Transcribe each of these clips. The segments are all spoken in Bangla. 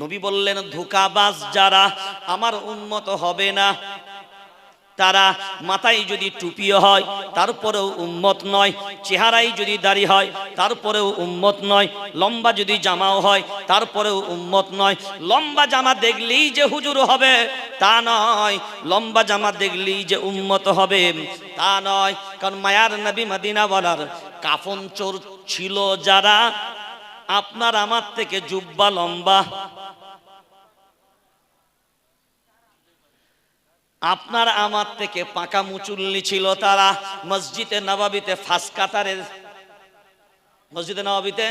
নবী বললেন, ধোকাবাজ যারা, আমার উন্মত হবে না। তারা মাথায় যদি টুপিও হয় তারপরেও উম্মত নয়। চেহারায় যদি দাড়ি হয় তারপরেও উম্মত নয়। লম্বা যদি জামাও হয় তারপরেও উম্মত নয়। লম্বা জামা দেখলেই যে হুজুর হবে, তা নয়। লম্বা জামা দেখলেই যে উম্মত হবে, তা নয়। কারণ মায়ার নবী মদিনা বলার কাফন চোর ছিল যারা। আপনার আমার থেকে জুব্বা লম্বা। আপনার আমার থেকে পাকা মুচুল্লি ছিল তারা মসজিদে নবাবিতে ফাঁস কাতারের মসজিদে নবাবিতে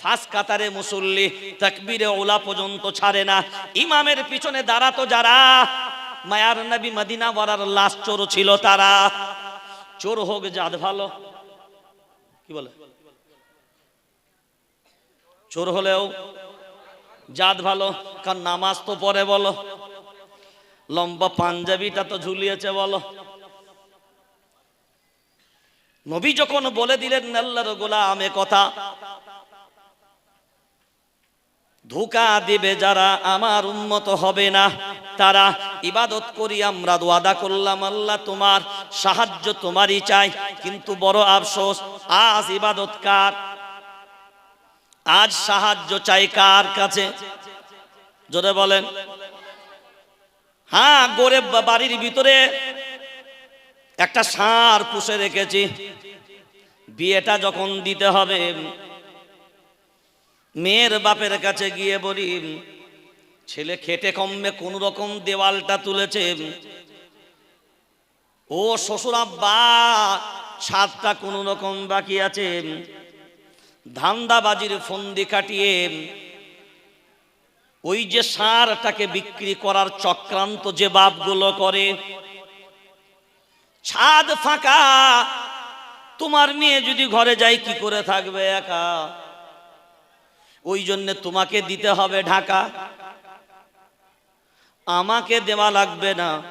ফাঁস কাতারে মুসল্লি তাকবীরে ওলা পর্যন্ত ছাড়ে না। ইমামের পিছনে দাঁড়াতো যারা, মায়ার নবী মদিনা বরার লাশ চোর ছিল তারা। চোর হোক জাত ভালো, কি বলে? চোর হলেও জাত ভালো, কারণ নামাজ তো পরে বলো। লম্বা পাঞ্জাবিটা তো ঝুলিয়েছে, বলো। নবী যখন বলে দিলেন, আল্লাহর গোলামে কথা, ধোকা দিবে যারা আমার উন্মত হবে না। তারা ইবাদত করি, আমরা দোয়াদা করলাম, আল্লাহ তোমার সাহায্য তোমারই চাই। কিন্তু বড় আফসোস, আজ ইবাদত কার? আজ সাহায্য চাই কার কাছে? জোরে বলেন। হ্যাঁ গরিব বাড়ির ভিতরে একটা সার পুষে রেখেছি। বিয়েটা যখন দিতে হবে, মেয়ের বাপের কাছে গিয়ে বলি, ছেলে খেটে কমবে, কোন রকম দেওয়ালটা তুলেছে। ও শ্বশুর আব্বা ছাদটা কোন রকম বাকি আছে। ধান্দাবাজির ফন্দি কাটিয়ে ওই যে সারটাকে বিক্রি করার চক্রান্ত যে বাপগুলো করে, ছাদ ফাঁকা, তোমার মেয়ে যদি ঘরে যাই কি করে থাকবে একা? ওই জন্য তোমাকে দিতে হবে ঢাকা। আমাকে দেওয়া লাগবে না।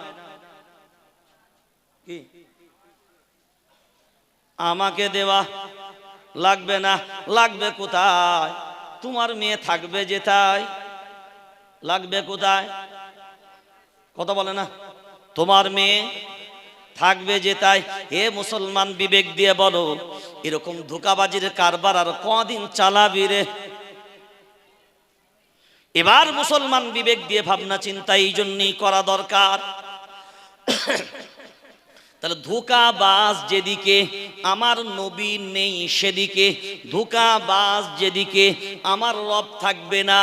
আমাকে দেওয়া লাগবে না। লাগবে কোথায়? তোমার মেয়ে থাকবে যেটাই লাগবে কোথায়? কথা বলে না। তোমার মেয়ে থাকবে যে তাই হে মুসলমান বিবেক দিয়ে বলো, এরকম ধোকাবাজির কারবার আর কদিন চালাবি রে? এবার মুসলমান বিবেক দিয়ে ভাবনা চিন্তা এই জন্যই করা দরকার। তাহলে ধোকাবাজ যেদিকে, আমার নবী নেই সেদিকে, ধোকাবাজ যেদিকে, আমার রব থাকবে না।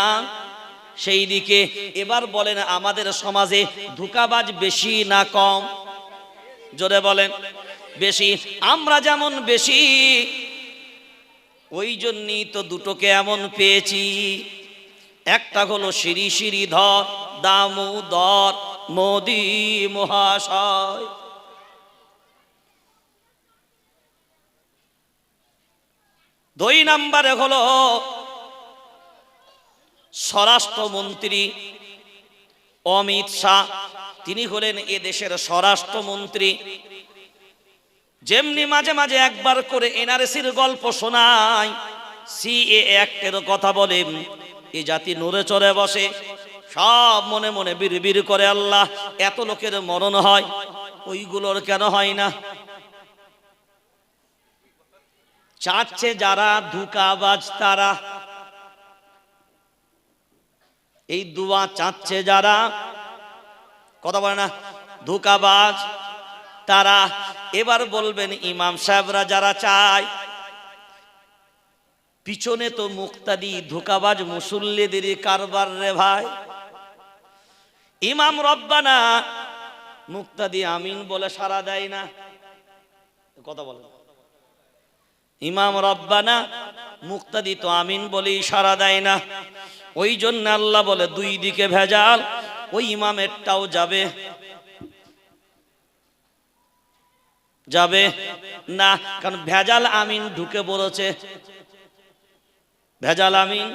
সেই দিকে এবার বলেন আমাদের সমাজে ধোকাবাজ বেশি না কম? জোরে বলেন, বেশি। আমরা যেমন বেশি, ওই জন্যই তো দুটোকে এমন পেয়েছি। একটা হলো সিঁড়ি সিঁড়ি ধর দামোদর মোদি মহাশয়। দুই নাম্বারে হলো স্বরাষ্ট্রমন্ত্রী অমিত শাহ। তিনি হলেন এ দেশের স্বরাষ্ট্রমন্ত্রী। যেমনি মাঝে মাঝে একবার করে এনআরসির গল্প শোনায়, সিএ অ্যাক্টের কথা বলেন, এ জাতি নড়ে চড়ে বসে, সব মনে মনে বিড় করে আল্লাহ, এত লোকের মরণ হয়, ওইগুলোর কেন হয় না? চাচ্ছে যারা ধুকাবাজ তারা এই দুয়া চাচ্ছে যারা, কথা বলে না, ধোকাবাজ, তারা এবার বলবেন ইমাম সাহেবরা যারা চায়, পিছনে তো মুক্তাদি ধোকাবাজ মুসল্লিদের কারবার রে ভাই। ইমাম রব্বানা মুক্তাদি আমিন বলে সারা দেয় না। কথা বলে ইমাম রব্বানা মুক্তাদি তো আমিন বলেই সারা দেয় না। ওই জন্য আল্লাহ বলে, দুই দিকে ভেজাল, ওই ইমামেরটাও যাবে। যাবে? না, কারণ ভেজাল আমিন ঢুকে পড়েছে। ভেজাল আমিন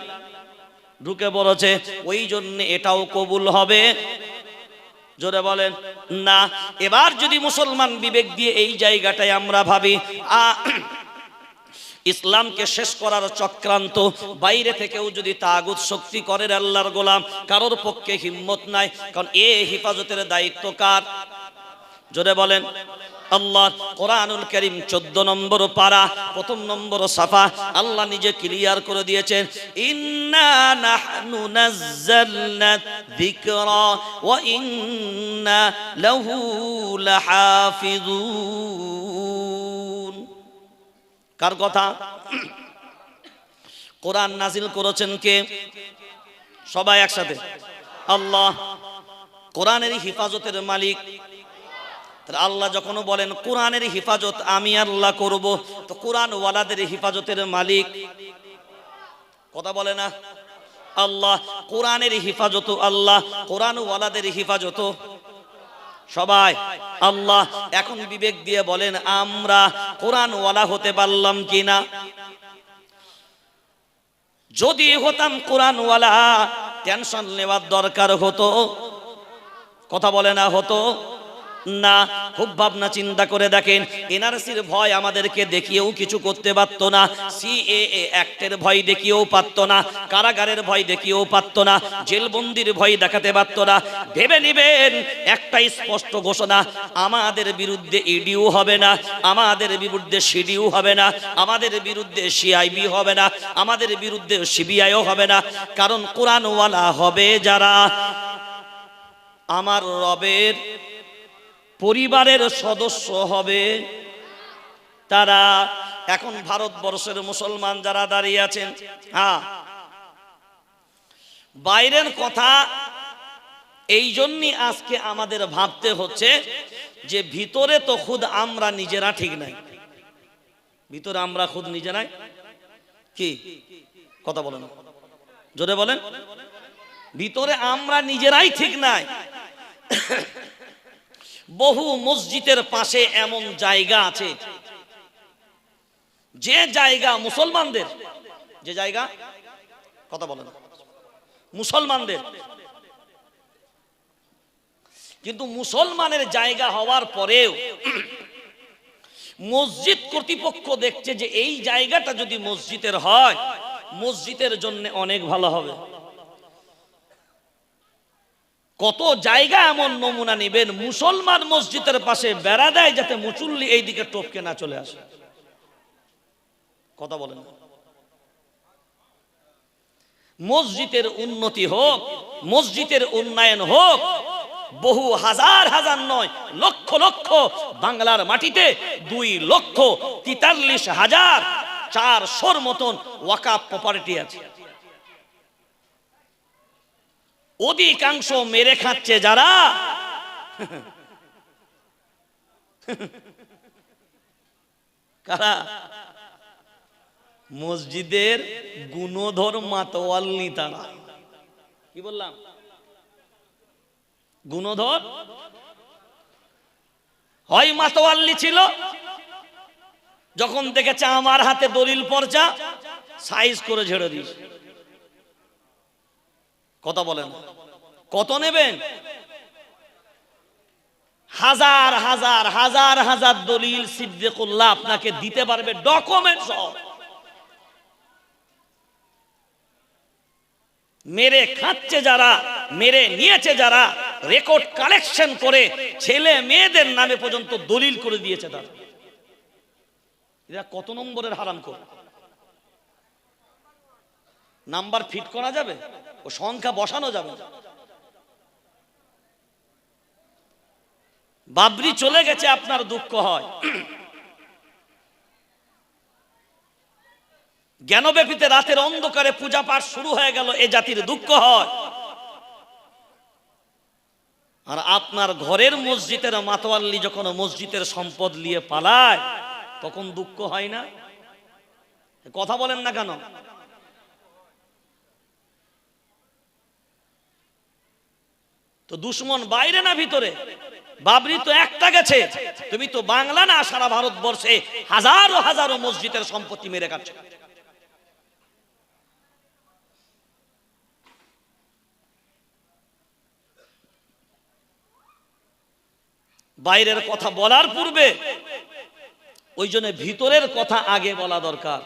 ঢুকে পড়েছে। ওই জন্য এটাও কবুল হবে। জোরে বলেন, না। এবার যদি মুসলমান বিবেক দিয়ে এই জায়গাটায় আমরা ভাবি, আ ইসলামকে শেষ করার চক্রান্ত। বাইরে থেকেও যদি তাগুত শক্তি করে আল্লাহর গোলাম, কারোর পক্ষে হিম্মত নাই, কারণ এ হেফাজতের দায়িত্ব কার? জোরে বলেন। আল্লাহ কোরআনুল করিম চোদ্দ নম্বর পারা, প্রথম নম্বর সাফা, আল্লাহ নিজে ক্লিয়ার করে দিয়েছেন, ইন্না লাহু লাহাফিজুন কার কথা? কোরআন নাজিল করেছেন কে? সবাই একসাথে। আল্লাহ কোরআনের হিফাজতের মালিক। আল্লাহ যখন বলেন, কোরআনের হিফাজত আমি আল্লাহ করব তো কোরআন ওয়ালাদের হিফাজতের মালিক। কথা বলে না? আল্লাহ কোরআনের হিফাজত আল্লাহ কোরআন ওয়ালাদের হিফাজত। সবাই, আল্লাহ এখন বিবেক দিয়ে বলেন, আমরা কোরআন ওয়ালা হতে পারলাম কিনা? যদি হতাম কোরআন ওয়ালা টেনশন নেওয়ার দরকার হতো, কথা বলে না হতো। না, খুব ভাবনা চিন্তা করে দেখেন। এনআরসির ভয় আমাদেরকে দেখিয়েও কিছু করতে পারতো না। সিএএ অ্যাক্টের ভয় দেখিয়েও পারতো না, কারাগারের ভয় দেখিয়েও পারতো না, জেলবন্দির ভয় দেখাতে পারতো না। ভেবে নিবেন একটাই স্পষ্ট ঘোষণা, আমাদের বিরুদ্ধে ইডিও হবে না, আমাদের বিরুদ্ধে সিডিও হবে না, আমাদের বিরুদ্ধে সিআইবি হবে না, আমাদের বিরুদ্ধে সিবিআইও হবে না। কারণ কোরআনওয়ালা হবে যারা, আমার রবের পরিবারের সদস্য হবে। তারা এখন ভারতবর্ষের মুসলমান যারা দাঁড়িয়ে আছেন হ্যাঁ। বাইরের কথা এই জন্যই আজকে আমাদের ভাবতে হচ্ছে যে ভিতরে তো খুদ আমরা নিজেরা ঠিক নাই। ভিতরে আমরা খুদ নিজেরাই কি? কথা বলেন। জোরে বলেন। ভিতরে আমরা নিজেরাই ঠিক নাই। বহু মসজিদের পাশে এমন জায়গা আছে। যে জায়গা মুসলমানদের, যে জায়গা? কথা বলেন। মুসলমানদের। কিন্তু মুসলমানের জায়গা হওয়ার পরেও মসজিদ কর্তৃপক্ষ দেখছে যে এই জায়গাটা যদি মসজিদের হয়, মসজিদের জন্য অনেক ভালো হবে। কত জায়গা এমন নমুনা নেবেন, মুসলমান মসজিদের পাশে বেড়া দেয় যাতে মুচুল্লি এই দিকে টপকে না চলে আসে। কথা বলেন। মসজিদের উন্নতি হোক, মসজিদের উন্নয়ন হোক, বহু হাজার হাজার নয়, লক্ষ লক্ষ বাংলার মাটিতে দুই লক্ষ তেতাল্লিশ হাজার চারশোর মতন ওয়াকাপ প্রপার্টি আছে। অধিকাংশ মেরে খাচ্ছে যারা? কারা? মসজিদের গুণধর মাতোয়াল্লি তারা। কি বললাম? গুণধর? হয় মাতোয়াল্লি ছিল? যখন দেখেছে আমার হাতে দলিল পর্চা সাইজ করে ঝেড়ে দিস কথা বলেন। কত নেবেন? হাজার হাজার হাজার হাজার দলিল সিদ্দিকুল্লাহ আপনাকে দিতে পারবে ডকুমেন্ট সহ। মেরে খাচ্ছে যারা, মেরে নিয়েছে যারা রেকর্ড কালেকশন করে ছেলে মেয়েদের নামে পর্যন্ত দলিল করে দিয়েছে তারা। এরা কত নম্বরের হারাম করে নাম্বার ফিট করা যাবে? ও সংখ্যা বসানো যাবে। বাবরি চলে গেছে, আপনার দুঃখ হয়। জ্ঞানব্যাপীতে রাতের অন্ধকারে পূজা পাঠ শুরু হয়ে গেল, এ জাতির দুঃখ হয়। আর আপনার ঘরের মসজিদের মাতোয়াল্লি যখন মসজিদের সম্পদ নিয়ে পালায়, তখন দুঃখ হয় না? কথা বলেন না কেন? তো দুশ্মন বাইরে না ভিতরে? বাবরি তো একটা গেছে। তুমি তো বাংলা না, সারা ভারতবর্ষে হাজারো হাজারো মসজিদের সম্পত্তি মেরে খাচ্ছ। বাইরের কথা বলার পূর্বে, ওই জন্য ভিতরের কথা আগে বলা দরকার।